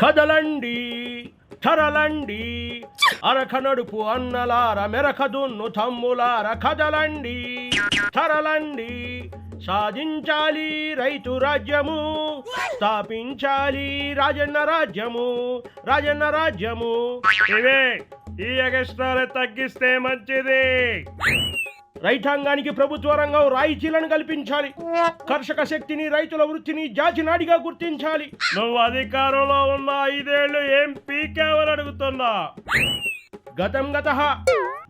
కదలండి తరలండి అరక నడుపు అన్నలార మెరకదున్ను తమ్ములార కదలండి తరలండి సాధించాలి రైతు రాజ్యము స్థాపించాలి రాజన్న రాజ్యము రాజన్న రాజ్యము. ఇవే ఈ ఎగస్ట్రాలు తగ్గిస్తే మంచిది. రైతాంగానికి ప్రభుత్వ రంగం రాయితీలను కల్పించాలి. కర్షక శక్తిని రైతుల వృత్తిని జాతినాడిగా గుర్తించాలి. నువ్వు అధికారంలో ఉన్న ఐదేళ్ళు ఏం పీకావని అడుగుతున్నా? గతం గత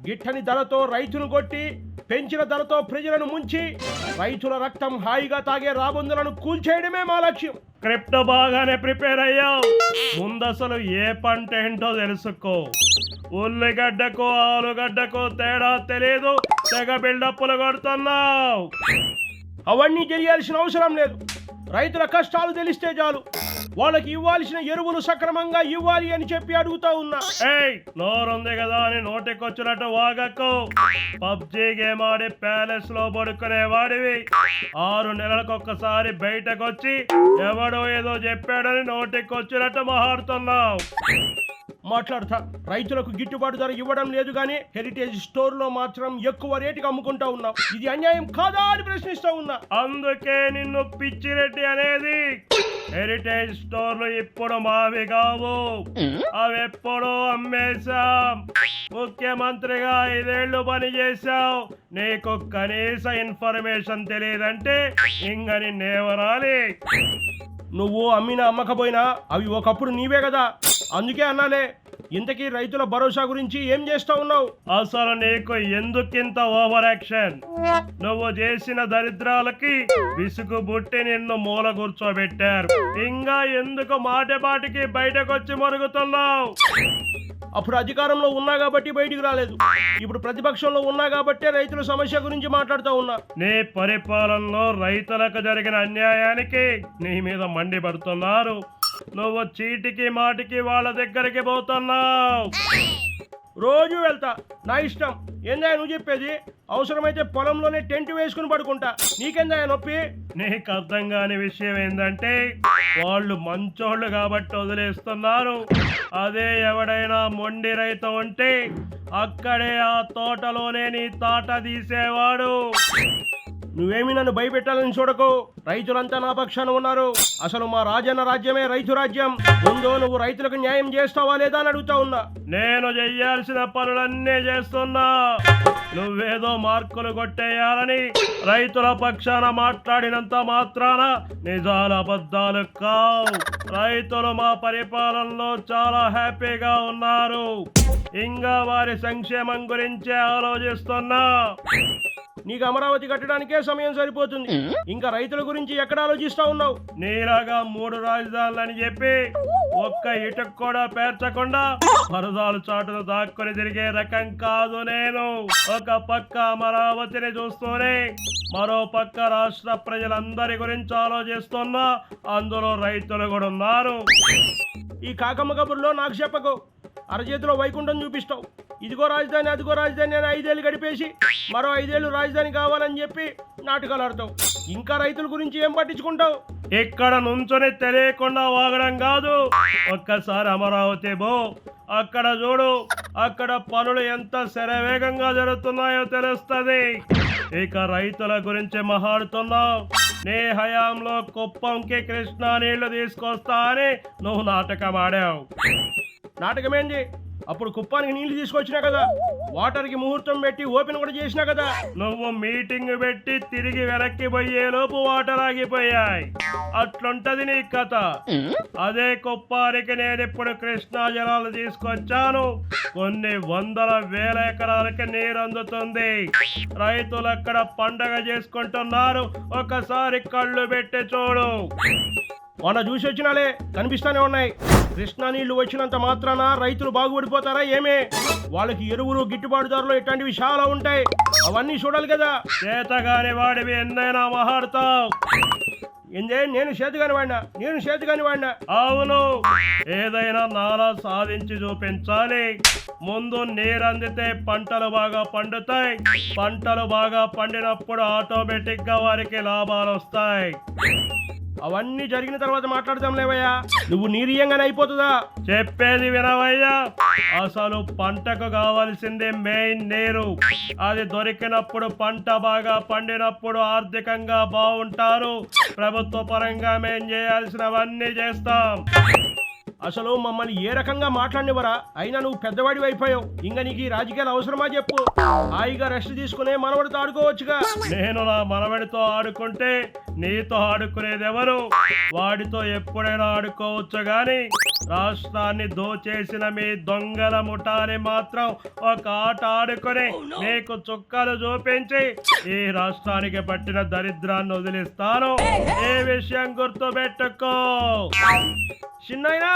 గిట్టని ధరతో రైతును కొట్టి పెంచిన ధరతో ప్రజలను ముంచి రైతుల రక్తం హాయిగా తాగే రాబందులను కూల్చేయడమే మా లక్ష్యం. క్రిప్టో బాగానే ప్రిపేర్ అయ్యావు. ముందసలు ఏ పంట ఏంటో తెలుసుకో. ఉల్లిగడ్డకు ఆలుగడ్డకు తేడా తెలియదు తెగ బిల్డప్పులు కొడుతున్నావు. అవన్నీ తెలియాల్సిన అవసరం లేదు. రైతుల కష్టాలు తెలిస్తే చాలు. వాళ్ళకి ఇవ్వాల్సిన ఎరువులు సక్రమంగా ఇవ్వాలి అని చెప్పి అడుగుతా ఉన్నా. ఏయ్ నోరుంది కదా అని నోటికొచ్చినట్టు వాగకు. పబ్జి గేమ్ ఆడి ప్యాలెస్లో పడుకునే వాడివి ఆరు నెలలకు ఒక్కసారి బయటకొచ్చి ఎవడో ఏదో చెప్పాడని నోటికొచ్చినట్టు మహాడుతున్నావు మాట్లాడతా. రైతులకు గిట్టుబాటు ధర ఇవ్వడం లేదు కానీ హెరిటేజ్ స్టోర్లో మాత్రం ఎక్కువ రేటుకి అమ్ముకుంటా ఉన్నాం ఇది అన్యాయం కాదా అని ప్రశ్నిస్తా ఉన్నా. అందుకే నిన్ను పిచ్చిరెడ్డి అనేది హెరిటేజ్ స్టోర్లు ఇప్పుడు మావి కావు. అవి ఎప్పుడో అమ్మేశాం. ముఖ్యమంత్రిగా ఐదేళ్ళు పని చేశావు. నీకు కనీస ఇన్ఫర్మేషన్ తెలియదంటే ఇంగని నేవరాలి నువ్వు అమ్మినా అమ్మకపోయినా అవి ఒకప్పుడు నీవే కదా. అందుకే అన్నాలే ఇంతకీ రైతుల భరోసా గురించి ఏం చేస్తా ఉన్నావు? అసలు నీకు ఎందుకింత ఓవర్ యాక్షన్? నువ్వు చేసిన దరిద్రాలకి విసుగు బుట్టి నిన్ను మూల కూర్చోబెట్టారు. ఇంకా ఎందుకు మాటి మాటికి బయటకొచ్చి మరుగుతున్నావు? అప్పుడు అధికారంలో ఉన్నా కాబట్టి బయటికి రాలేదు. ఇప్పుడు ప్రతిపక్షంలో ఉన్నా కాబట్టే రైతుల సమస్య గురించి మాట్లాడుతూ ఉన్నా. నీ పరిపాలనలో రైతులకు జరిగిన అన్యాయానికి నీ మీద మండిపడుతున్నారు. నువ్వు చీటికి మాటికి వాళ్ళ దగ్గరికి పోతున్నావు. రోజు వెళ్తా. నా ఇష్టం. ఏందా నువ్వు చెప్పేది? అవసరమైతే పొలంలోనే టెంట్ వేసుకుని పడుకుంటా. నీకెందా నొప్పి? నీకు అర్థం కాని విషయం ఏంటంటే వాళ్ళు మంచోళ్ళు కాబట్టి వదిలేస్తున్నారు. అదే ఎవడైనా మొండి రైతు ఉంటే అక్కడే ఆ తోటలోనే నీ తాట తీసేవాడు. నువ్వేమి నన్ను భయపెట్టాలని చూడకు. రైతులంతా నా పక్షాన ఉన్నారు. అసలు మా రాజన్న రాజ్యమే రైతు రాజ్యం. ముందు నువ్వు రైతులకు న్యాయం చేస్తావా లేదా అని అడుగుతా ఉన్నా. నేను చెయ్యాల్సిన పనులన్నీ చేస్తున్నా. నువ్వేదో మార్కులు కొట్టేయాలని రైతుల పక్షాన మాట్లాడినంత మాత్రాన నిజాల అబద్ధాలు కావు. రైతులు మా పరిపాలనలో చాలా హ్యాపీగా ఉన్నారు. ఇంకా వారి సంక్షేమం గురించే ఆలోచిస్తున్నా. నీకు అమరావతి కట్టడానికే సమయం సరిపోతుంది. ఇంకా రైతుల గురించి ఎక్కడ ఆలోచిస్తా ఉన్నావు? నీలాగా మూడు రాజధానులని చెప్పి ఒక్క ఇటుకు కూడా పేర్చకుండా పరదాలు చాటును దాక్కుని తిరిగే రకం కాదు నేను. ఒక పక్క అమరావతిని చూస్తూనే మరో పక్క రాష్ట్ర ప్రజలందరి గురించి ఆలోచిస్తున్నా అందులో రైతులు కూడా ఉన్నారు. ఈ కాకమ్మ కబుర్లో నాకు చెప్పకు. అరచేతిలో వైకుంఠం చూపిస్తావు. ఇదిగో రాజధాని అదిగో రాజధాని అని ఐదేళ్ళు గడిపేసి మరో ఐదేళ్ళు రాజధాని కావాలని చెప్పి నాటకాలు ఆడతావు. ఇంకా రైతుల గురించి ఏం పట్టించుకుంటావు? ఎక్కడ నుంచొని తెలియకుండా వాగడం కాదు. ఒక్కసారి అమరావతి బో అక్కడ చూడు అక్కడ పనులు ఎంత శరవేగంగా జరుగుతున్నాయో తెలుస్తుంది. ఇక రైతుల గురించి మహాడుతున్నావు. నీ హయాంలో కుప్పంకి కృష్ణా నీళ్ళు తీసుకొస్తా అని నువ్వు నాటకం ఆడావు. నాటకమేంది అప్పుడు కుప్పానికి నీళ్ళు తీసుకొచ్చినా కదా వాటర్కి ముహూర్తం పెట్టి ఓపెన్ కూడా చేసినా కదా నువ్వు మీటింగ్ పెట్టి తిరిగి వెనక్కి పోయే లోపు వాటర్ ఆగిపోయాయి. అట్లుంటది నీ కథ. అదే కుప్పానికి నేను ఇప్పుడు కృష్ణా జలాలు తీసుకొచ్చాను. కొన్ని వందల వేల ఎకరాలకి నీరు అందుతుంది రైతులు అక్కడ పండగ చేసుకుంటున్నారు. ఒకసారి కళ్ళు పెట్టి చూడు. మొన్న చూసి వచ్చినాలే కనిపిస్తానే ఉన్నాయి. కృష్ణా నీళ్ళు వచ్చినంత మాత్రాన రైతులు బాగుపడిపోతారా ఏమే? వాళ్ళకి ఎరువులు గిట్టుబాటు ధరలు ఇట్లాంటివి చాలా ఉంటాయి. అవన్నీ చూడాలి కదా. చేతగాని వాడివి ఎన్నైనా మహాడతావు ఏందే? నేను చేతిగాని వాడినా? నేను చేతిగాని వాడినా? అవును. ఏదైనా నాలా సాధించి చూపించాలి. ముందు నీరు అందితే పంటలు బాగా పండుతాయి. పంటలు బాగా పండినప్పుడు ఆటోమేటిక్గా వారికి లాభాలు వస్తాయి. అవన్నీ జరిగిన తర్వాత మాట్లాడదాం లేవయ్యా. నువ్వు నీరియంగానే అయిపోతుందా? చెప్పేది వినవయ్యా. అసలు పంటకు కావాల్సిందే మెయిన్ నీరు. అది దొరికినప్పుడు పంట బాగా పండినప్పుడు ఆర్థికంగా బాగుంటారు. ప్రభుత్వ పరంగా మేం చేయాల్సినవన్నీ చేస్తాం. అసలు మమ్మల్ని ఏ రకంగా మాట్లాడినవరా? అయినా నువ్వు పెద్దవాడి అయిపోయావు. ఇంకా నీకు ఈ రాజకీయాలు అవసరమా చెప్పు. హాయిగా రెస్ట్ తీసుకునే మనవడితో ఆడుకోవచ్చుగా. నేను నా మనవడితో ఆడుకుంటే నీతో ఆడుకునేది ఎవరు వాడితో ఎప్పుడైనా ఆడుకోవచ్చు గాని? రాష్ట్రాన్ని దోచేసిన మీ దొంగల ముఠాని మాత్రం ఒక ఆట ఆడుకొని మీకు చుక్కలు చూపించి ఈ రాష్ట్రానికి పట్టిన దరిద్రాన్ని వదిలిస్తాను. ఏ విషయం గుర్తు పెట్టుకో చిన్నైనా